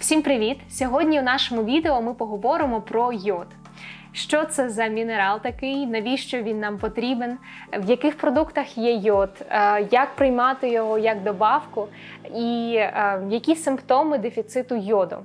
Всім привіт! Сьогодні у нашому відео ми поговоримо про йод. Що це за мінерал такий, навіщо він нам потрібен, в яких продуктах є йод, е, як приймати його як добавку, і е, які симптоми дефіциту йоду.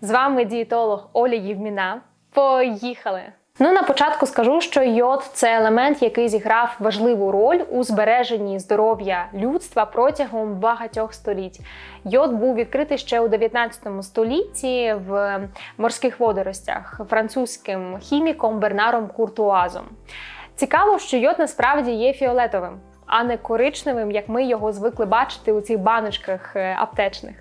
З вами дієтолог Оля Євміна. Поїхали! Ну, на початку скажу, що йод це елемент, який зіграв важливу роль у збереженні здоров'я людства протягом багатьох століть. Йод був відкритий ще у 19 столітті в морських водоростях французьким хіміком Бернаром Куртуазом. Цікаво, що йод насправді є фіолетовим, а не коричневим, як ми його звикли бачити у цих баночках е, аптечних.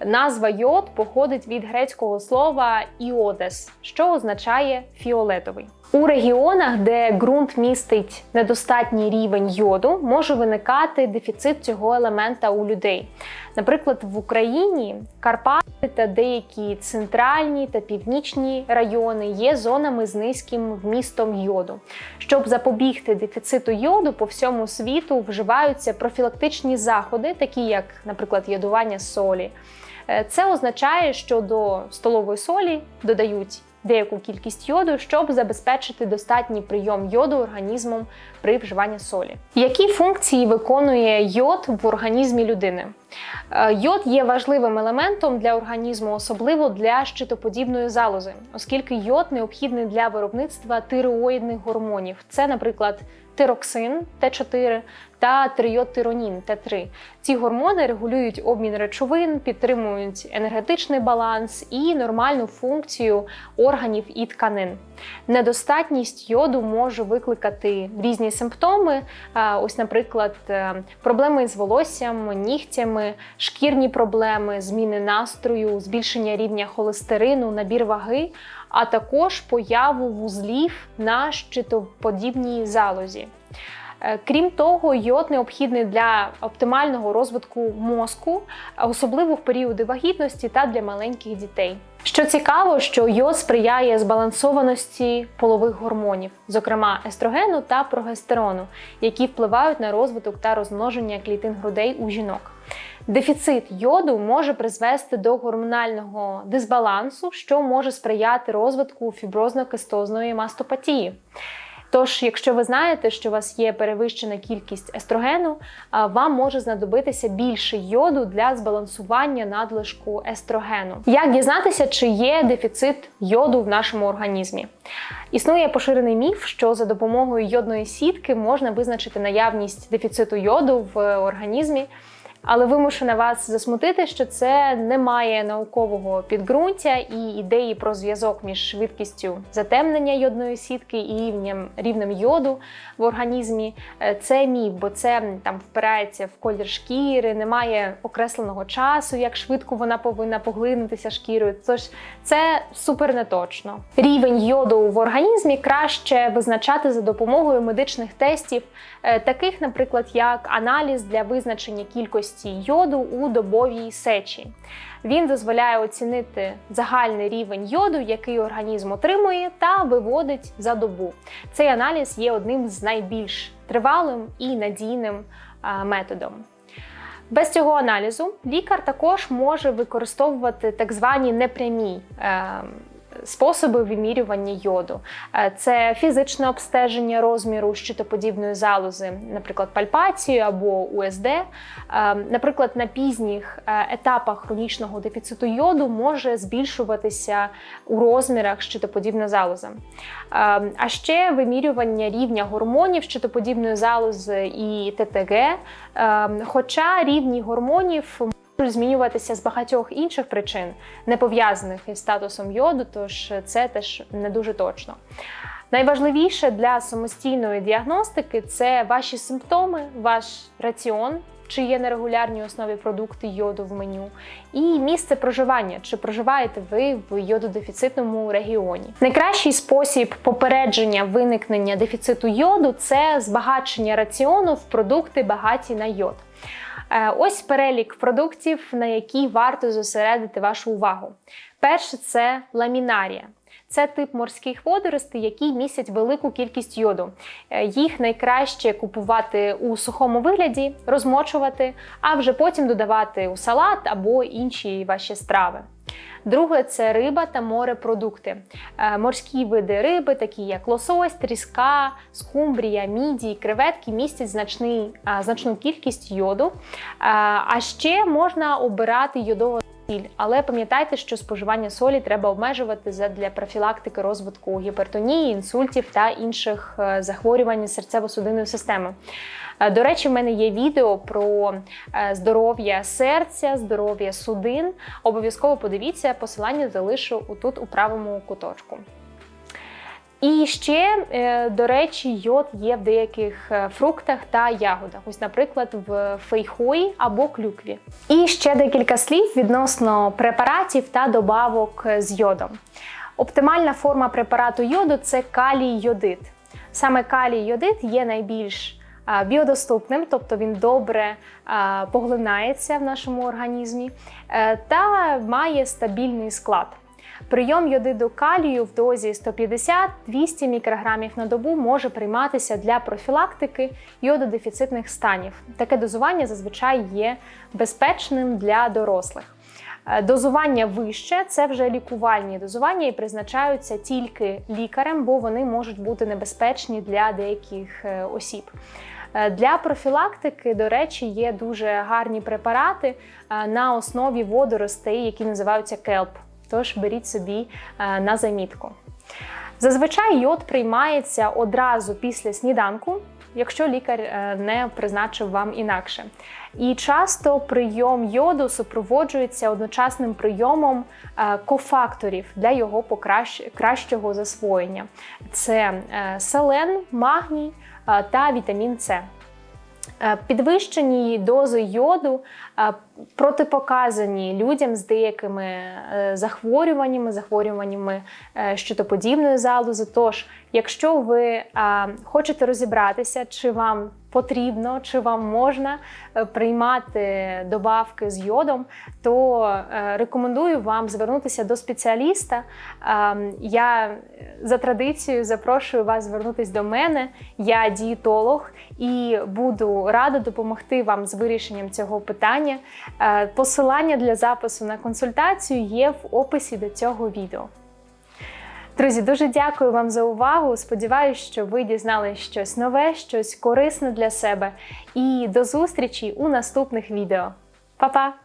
Назва йод походить від грецького слова іодес, що означає фіолетовий. У регіонах, де ґрунт містить недостатній рівень йоду, може виникати дефіцит цього елемента у людей. Наприклад, в Україні Карпати та деякі центральні та північні райони є зонами з низьким вмістом йоду. Щоб запобігти дефіциту йоду по всьому світу вживаються профілактичні заходи, такі як, наприклад, йодування солі. Е, Це означає, що до столової солі додають деяку кількість йоду, щоб забезпечити достатній прийом йоду організмом при вживанні солі. Які функції виконує йод в організмі людини? Е, Йод є важливим елементом для організму, особливо для щитоподібної залози, оскільки йод необхідний для виробництва тиреоїдних гормонів. Це, наприклад, тироксин Т4 та трийодтиронін Т3. Ці гормони регулюють обмін речовин, підтримують енергетичний баланс і нормальну функцію органів і тканин. Недостатність йоду може викликати різні симптоми. Ось, наприклад, е, проблеми з волоссям, нігтями, шкірні проблеми, зміни настрою, збільшення рівня холестерину, набір ваги, а також появу вузлів на щитоподібній залозі. Е, Крім того, йод необхідний для оптимального розвитку мозку, особливо в періоди вагітності та для маленьких дітей. Що цікаво, що йод сприяє збалансованості полових гормонів, зокрема естрогену та прогестерону, які впливають на розвиток та розмноження клітин грудей у жінок. Дефіцит йоду може призвести до гормонального дисбалансу, що може сприяти розвитку фіброзно-кистозної мастопатії. Тож, якщо ви знаєте, що у вас є перевищена кількість естрогену, вам може знадобитися більше йоду для збалансування надлишку естрогену. Як дізнатися, чи є дефіцит йоду в нашому організмі? Існує поширений міф, що за допомогою йодної сітки можна визначити наявність дефіциту йоду в організмі. Але вимушена вас засмутити, що це не має наукового підґрунтя і ідеї про зв'язок між швидкістю затемнення йодної сітки і рівнем, рівнем йоду в організмі. Е, Це міф, бо це там впирається в колір шкіри, немає окресленого часу, як швидко вона повинна поглинутися шкірою. Тож це супер неточно. Рівень йоду в організмі краще визначати за допомогою медичних тестів, е, таких, наприклад, як аналіз для визначення кількості йоду у добовій сечі. Він дозволяє оцінити загальний рівень йоду, який організм отримує та виводить за добу. Цей аналіз є одним з найбільш тривалим і надійним методом. Без цього аналізу лікар також може використовувати так звані непрямі е, способи вимірювання йоду. Е, Це фізичне обстеження розміру щитоподібної залози, наприклад, пальпацію або УСД. Е, Наприклад, на пізніх е, етапах хронічного дефіциту йоду може збільшуватися у розмірах щитоподібна залоза. А ще вимірювання рівня гормонів щитоподібної залози і ТТГ. Хоча рівні гормонів змінюватися з багатьох інших причин, не пов'язаних із статусом йоду, тож це теж не дуже точно. Найважливіше для самостійної діагностики це ваші симптоми, ваш раціон. Чи є на регулярній основі продукти йоду в меню, і місце проживання, чи проживаєте ви в йододефіцитному регіоні. Найкращий спосіб попередження виникнення дефіциту йоду це збагачення раціону в продукти багаті на йод. Е, Ось перелік продуктів, на які варто зосередити вашу увагу. Перше це ламінарія. Це тип морських водоростей, які містять велику кількість йоду. Е, Їх найкраще купувати у сухому вигляді, розмочувати, а вже потім додавати у салат або інші ваші страви. Друге це риба та морепродукти. Е, Морські види риби, такі як лосось, тріска, скумбрія, мідії, креветки, містять значний, значну кількість йоду. Е, А ще можна обирати йодову сіль, але пам'ятайте, що споживання солі треба обмежувати задля профілактики розвитку гіпертонії, інсультів та інших е, захворювань серцево-судинної системи. Е, До речі, в мене є відео про е, здоров'я серця, здоров'я судин. Обов'язково подивіться, посилання залишу тут у правому куточку. І ще, е, до речі, йод є в деяких е, фруктах та ягодах, ось, наприклад, в фейхої або клюкві. І ще декілька слів відносно препаратів та добавок з йодом. Оптимальна форма препарату йоду це калій йодит. Саме калій йодит є найбільш біодоступним, тобто він добре поглинається в нашому організмі е, та має стабільний склад. Прийом йодиду калію в дозі 150-200 мікрограмів на добу може прийматися для профілактики йододефіцитних станів. Таке дозування зазвичай є безпечним для дорослих. Е, Дозування вище це вже лікувальні дозування і призначаються тільки лікарем, бо вони можуть бути небезпечні для деяких е, осіб. Е, Для профілактики, до речі, є дуже гарні препарати на основі водоростей, які називаються келп. Тож беріть собі е, на замітку. Зазвичай йод приймається одразу після сніданку, якщо лікар е, не призначив вам інакше. І часто прийом йоду супроводжується одночасним прийомом е, кофакторів для його кращого засвоєння: це селен, магній та вітамін С. Підвищені дози йоду протипоказані людям з деякими е, захворюваннями, захворюваннями е, щитоподібної залози. Тож, якщо ви хочете розібратися, чи вам потрібно, чи вам можна е, приймати добавки з йодом, то рекомендую вам звернутися до спеціаліста. Я за традицією запрошую вас звернутися до мене. Я дієтолог і буду рада допомогти вам з вирішенням цього питання. Е, Посилання для запису на консультацію є в описі до цього відео. Друзі, дуже дякую вам за увагу. Сподіваюсь, що ви дізналися щось нове, щось корисне для себе. І до зустрічі у наступних відео. Па-па!